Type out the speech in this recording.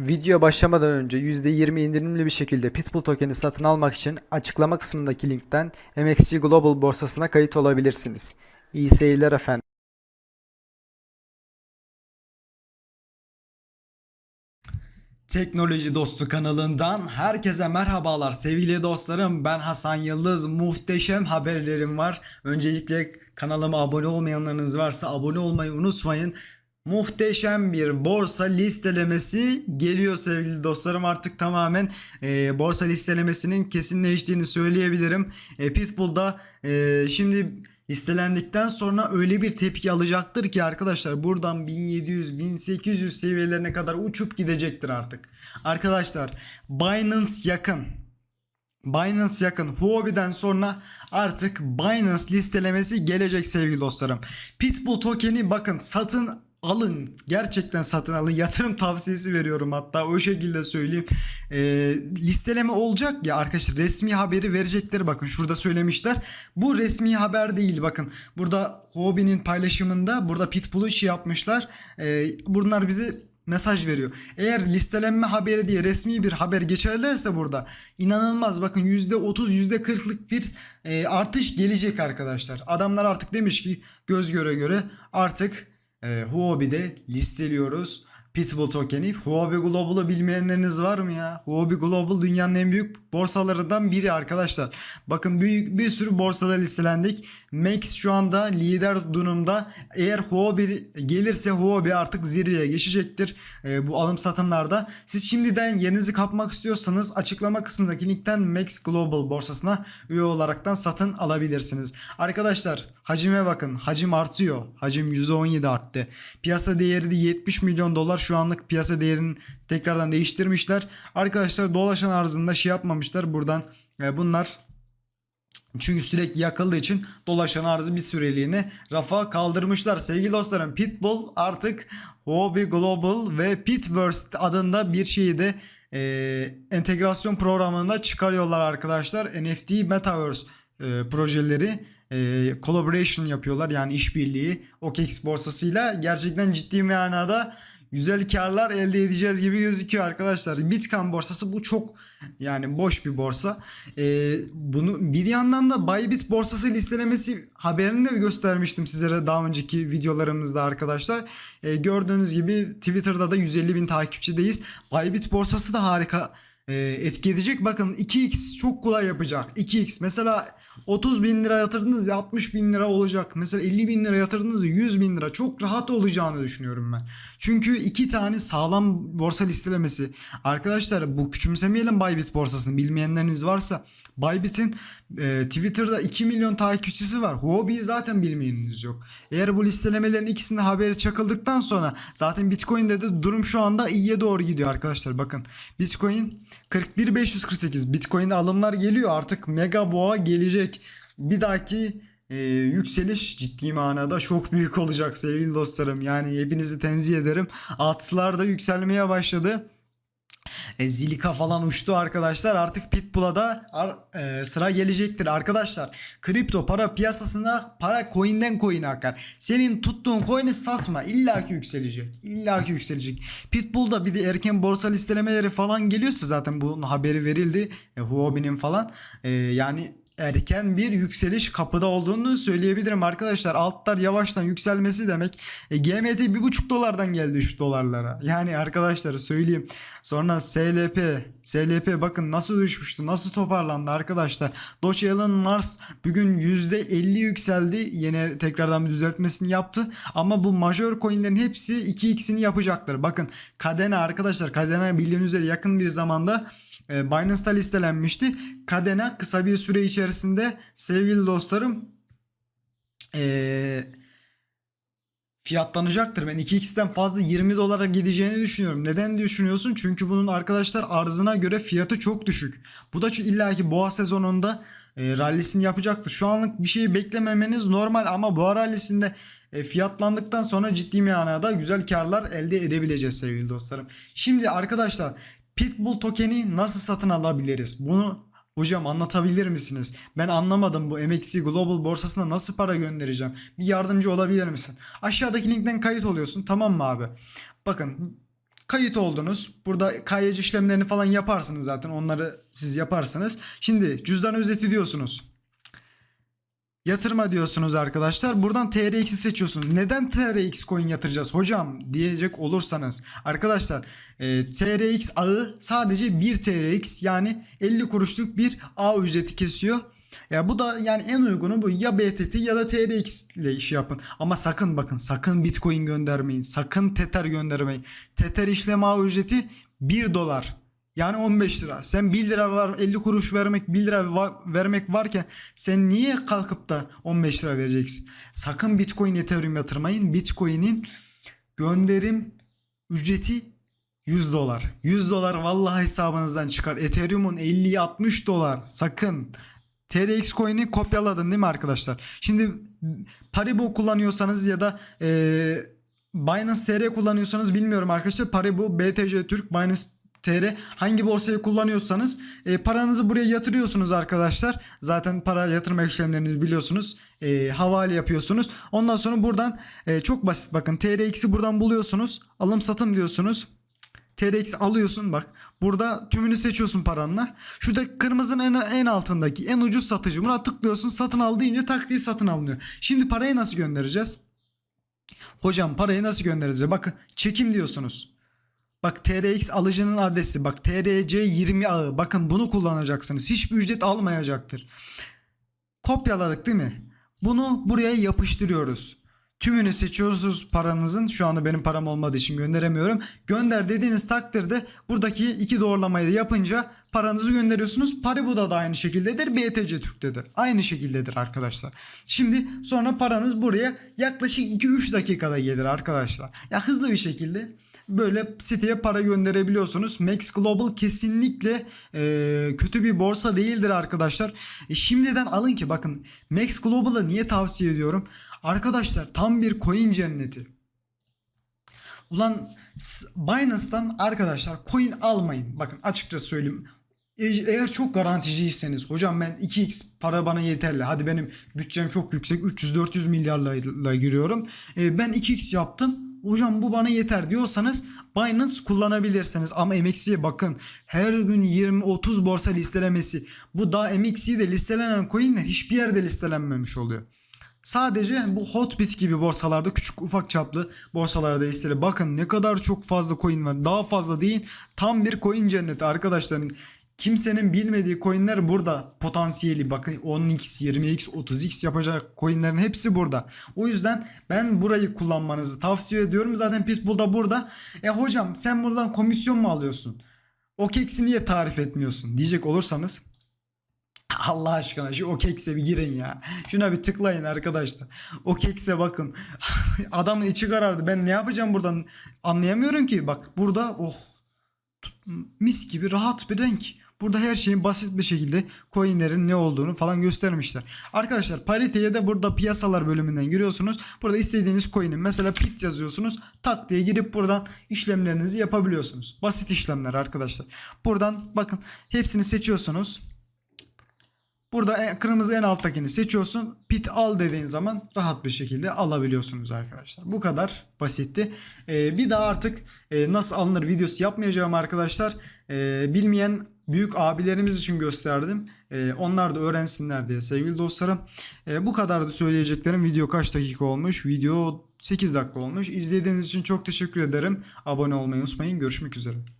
Video başlamadan önce %20 indirimli bir şekilde Pitbull tokeni satın almak için açıklama kısmındaki linkten MXC Global borsasına kayıt olabilirsiniz. İyi seyirler efendim. Teknoloji Dostu kanalından herkese merhabalar sevgili dostlarım. Ben Hasan Yıldız. Muhteşem haberlerim var. Öncelikle kanalıma abone olmayanlarınız varsa abone olmayı unutmayın. Muhteşem bir borsa listelemesi geliyor sevgili dostlarım. Artık tamamen e, borsa listelemesinin kesinleştiğini söyleyebilirim. E, Pitbull'da e, şimdi listelendikten sonra öyle bir tepki alacaktır ki arkadaşlar buradan 1700-1800 seviyelerine kadar uçup gidecektir artık. Arkadaşlar Binance yakın. Binance yakın. Huobi'den sonra artık Binance listelemesi gelecek sevgili dostlarım. Pitbull tokeni bakın satın alın. Gerçekten satın alın. Yatırım tavsiyesi veriyorum hatta o şekilde söyleyeyim. Ee, listeleme olacak ya arkadaşlar resmi haberi verecekleri bakın şurada söylemişler. Bu resmi haber değil bakın. Burada Huobi'nin paylaşımında burada Pitbull'u işi yapmışlar. Ee, bunlar bizi mesaj veriyor. Eğer listelenme haberi diye resmi bir haber geçerlerse burada inanılmaz bakın %30 %40'lık bir e, artış gelecek arkadaşlar. Adamlar artık demiş ki göz göre göre artık e, Huobi'de listeliyoruz. Pitbull tokeni. Huobi Global'ı bilmeyenleriniz var mı ya? Huobi Global dünyanın en büyük borsalarından biri arkadaşlar. Bakın büyük bir sürü borsada listelendik. Max şu anda lider durumda. Eğer Huobi gelirse Huobi artık zirveye geçecektir e, bu alım satımlarda. Siz şimdiden yerinizi kapmak istiyorsanız açıklama kısmındaki linkten Max Global borsasına üye olaraktan satın alabilirsiniz. Arkadaşlar hacime bakın. Hacim artıyor. Hacim %17 arttı. Piyasa değeri de 70 milyon dolar. Şu anlık piyasa değerini tekrardan değiştirmişler. Arkadaşlar dolaşan arzında şey yapmamışlar. Buradan e, bunlar çünkü sürekli yakıldığı için dolaşan arzı bir süreliğine rafa kaldırmışlar. Sevgili dostlarım Pitbull artık Hobby Global ve Pitverse adında bir şeyi de e, entegrasyon programında çıkarıyorlar arkadaşlar. NFT Metaverse e, projeleri e, collaboration yapıyorlar yani işbirliği OKEX borsasıyla gerçekten ciddi manada güzel karlar elde edeceğiz gibi gözüküyor arkadaşlar. Bitcoin borsası bu çok yani boş bir borsa. Ee, bunu bir yandan da Bybit borsası listelemesi haberini de göstermiştim sizlere daha önceki videolarımızda arkadaşlar. Ee, gördüğünüz gibi Twitter'da da 150 bin takipçideyiz. Bybit borsası da harika e, etki edecek. Bakın 2x çok kolay yapacak. 2x mesela 30 bin lira yatırdınız ya 60 bin lira olacak. Mesela 50 bin lira yatırdınız ya 100 bin lira çok rahat olacağını düşünüyorum ben. Çünkü iki tane sağlam borsa listelemesi. Arkadaşlar bu küçümsemeyelim Bybit borsasını. Bilmeyenleriniz varsa Bybit'in e, Twitter'da 2 milyon takipçisi var. Huobi'yi zaten bilmeyeniniz yok. Eğer bu listelemelerin ikisinde haberi çakıldıktan sonra zaten Bitcoin'de de durum şu anda iyiye doğru gidiyor arkadaşlar. Bakın Bitcoin 41548 Bitcoin'de alımlar geliyor artık mega boğa gelecek. Bir dahaki e, yükseliş ciddi manada çok büyük olacak sevgili dostlarım. Yani hepinizi tenzih ederim. Altlar da yükselmeye başladı. E, Zilika falan uçtu arkadaşlar. Artık Pitbull'a da ar- e, sıra gelecektir arkadaşlar. Kripto para piyasasında para coin'den coin'e akar. Senin tuttuğun coin'i satma. İlla ki yükselecek. İlla ki yükselecek. Pitbull'da bir de erken borsa listelemeleri falan geliyorsa zaten bunun haberi verildi. E, Huobi'nin falan. E, yani erken bir yükseliş kapıda olduğunu söyleyebilirim arkadaşlar. Altlar yavaştan yükselmesi demek. E, GMT 1.5 dolardan geldi 3 dolarlara. Yani arkadaşlar söyleyeyim. Sonra SLP. SLP bakın nasıl düşmüştü. Nasıl toparlandı arkadaşlar. Doge Elon Mars bugün %50 yükseldi. Yine tekrardan bir düzeltmesini yaptı. Ama bu major coinlerin hepsi 2x'ini yapacaktır. Bakın Kadena arkadaşlar. Kadena bildiğiniz üzere yakın bir zamanda Binance'da listelenmişti. Kadena kısa bir süre içerisinde sevgili dostlarım e, fiyatlanacaktır. Ben 2x'ten fazla 20 dolara gideceğini düşünüyorum. Neden düşünüyorsun? Çünkü bunun arkadaşlar arzına göre fiyatı çok düşük. Bu da çünkü illaki boğa sezonunda e, rallisini yapacaktır. Şu anlık bir şeyi beklememeniz normal ama boğa rallisinde e, fiyatlandıktan sonra ciddi manada güzel karlar elde edebileceğiz sevgili dostlarım. Şimdi arkadaşlar Pitbull tokeni nasıl satın alabiliriz? Bunu hocam anlatabilir misiniz? Ben anlamadım bu MXC Global borsasına nasıl para göndereceğim? Bir yardımcı olabilir misin? Aşağıdaki linkten kayıt oluyorsun tamam mı abi? Bakın Kayıt oldunuz. Burada KYC işlemlerini falan yaparsınız zaten. Onları siz yaparsınız. Şimdi cüzdan özeti diyorsunuz. Yatırma diyorsunuz arkadaşlar. Buradan TRX'i seçiyorsunuz. Neden TRX coin yatıracağız hocam diyecek olursanız. Arkadaşlar e, TRX ağı sadece 1 TRX yani 50 kuruşluk bir ağ ücreti kesiyor. Ya bu da yani en uygunu bu ya BTT ya da TRX ile iş yapın. Ama sakın bakın sakın Bitcoin göndermeyin. Sakın Tether göndermeyin. Tether işlem ağı ücreti 1 dolar. Yani 15 lira. Sen 1 lira var 50 kuruş vermek 1 lira va- vermek varken sen niye kalkıp da 15 lira vereceksin? Sakın Bitcoin Ethereum yatırmayın. Bitcoin'in gönderim ücreti 100 dolar. 100 dolar vallahi hesabınızdan çıkar. Ethereum'un 50-60 dolar. Sakın. TRX coin'i kopyaladın değil mi arkadaşlar? Şimdi Paribu kullanıyorsanız ya da eee Binance TR kullanıyorsanız bilmiyorum arkadaşlar. Paribu, BTC Türk, Binance TR hangi borsayı kullanıyorsanız e, paranızı buraya yatırıyorsunuz arkadaşlar. Zaten para yatırma işlemlerini biliyorsunuz. E, havale yapıyorsunuz. Ondan sonra buradan e, çok basit bakın TRX'i buradan buluyorsunuz. Alım satım diyorsunuz. TRX alıyorsun bak. Burada tümünü seçiyorsun paranla. Şurada kırmızının en, en altındaki en ucuz satıcı. Buna tıklıyorsun. Satın al deyince tak diye satın alınıyor. Şimdi parayı nasıl göndereceğiz? Hocam parayı nasıl göndereceğiz? Bakın çekim diyorsunuz. Bak TRX alıcının adresi. Bak TRC 20 ağı. Bakın bunu kullanacaksınız. Hiçbir ücret almayacaktır. Kopyaladık değil mi? Bunu buraya yapıştırıyoruz. Tümünü seçiyorsunuz paranızın. Şu anda benim param olmadığı için gönderemiyorum. Gönder dediğiniz takdirde buradaki iki doğrulamayı da yapınca paranızı gönderiyorsunuz. Paribu'da da aynı şekildedir. BTC Türk'te de aynı şekildedir arkadaşlar. Şimdi sonra paranız buraya yaklaşık 2-3 dakikada gelir arkadaşlar. Ya hızlı bir şekilde böyle siteye para gönderebiliyorsunuz. Max Global kesinlikle e, kötü bir borsa değildir arkadaşlar. E, şimdiden alın ki bakın Max Global'ı niye tavsiye ediyorum? Arkadaşlar tam bir coin cenneti. Ulan Binance'dan arkadaşlar coin almayın. Bakın açıkça söyleyeyim. E- Eğer çok garanticiyseniz hocam ben 2x para bana yeterli. Hadi benim bütçem çok yüksek 300-400 milyarla giriyorum. E, ben 2x yaptım. Hocam bu bana yeter diyorsanız Binance kullanabilirsiniz. Ama MXC'ye bakın her gün 20-30 borsa listelemesi. Bu daha MXC'de listelenen coinler hiçbir yerde listelenmemiş oluyor. Sadece bu Hotbit gibi borsalarda küçük ufak çaplı borsalarda listeli. Bakın ne kadar çok fazla coin var. Daha fazla değil. Tam bir coin cenneti arkadaşların. Kimsenin bilmediği coinler burada potansiyeli bakın 10x, 20x, 30x yapacak coinlerin hepsi burada. O yüzden ben burayı kullanmanızı tavsiye ediyorum. Zaten Pitbull da burada. E hocam sen buradan komisyon mu alıyorsun? O keksi niye tarif etmiyorsun diyecek olursanız Allah aşkına şu o kekse bir girin ya. Şuna bir tıklayın arkadaşlar. O kekse bakın. Adamın içi karardı. Ben ne yapacağım buradan anlayamıyorum ki. Bak burada oh mis gibi rahat bir renk. Burada her şeyin basit bir şekilde coinlerin ne olduğunu falan göstermişler. Arkadaşlar pariteye de burada piyasalar bölümünden giriyorsunuz. Burada istediğiniz coin'in mesela pit yazıyorsunuz. Tak diye girip buradan işlemlerinizi yapabiliyorsunuz. Basit işlemler arkadaşlar. Buradan bakın hepsini seçiyorsunuz. Burada kırmızı en alttakini seçiyorsun. Pit al dediğin zaman rahat bir şekilde alabiliyorsunuz arkadaşlar. Bu kadar basitti. Ee, bir daha artık e, nasıl alınır videosu yapmayacağım arkadaşlar. Ee, bilmeyen büyük abilerimiz için gösterdim. Ee, onlar da öğrensinler diye sevgili dostlarım. Ee, bu kadardı söyleyeceklerim. Video kaç dakika olmuş? Video 8 dakika olmuş. İzlediğiniz için çok teşekkür ederim. Abone olmayı unutmayın. Görüşmek üzere.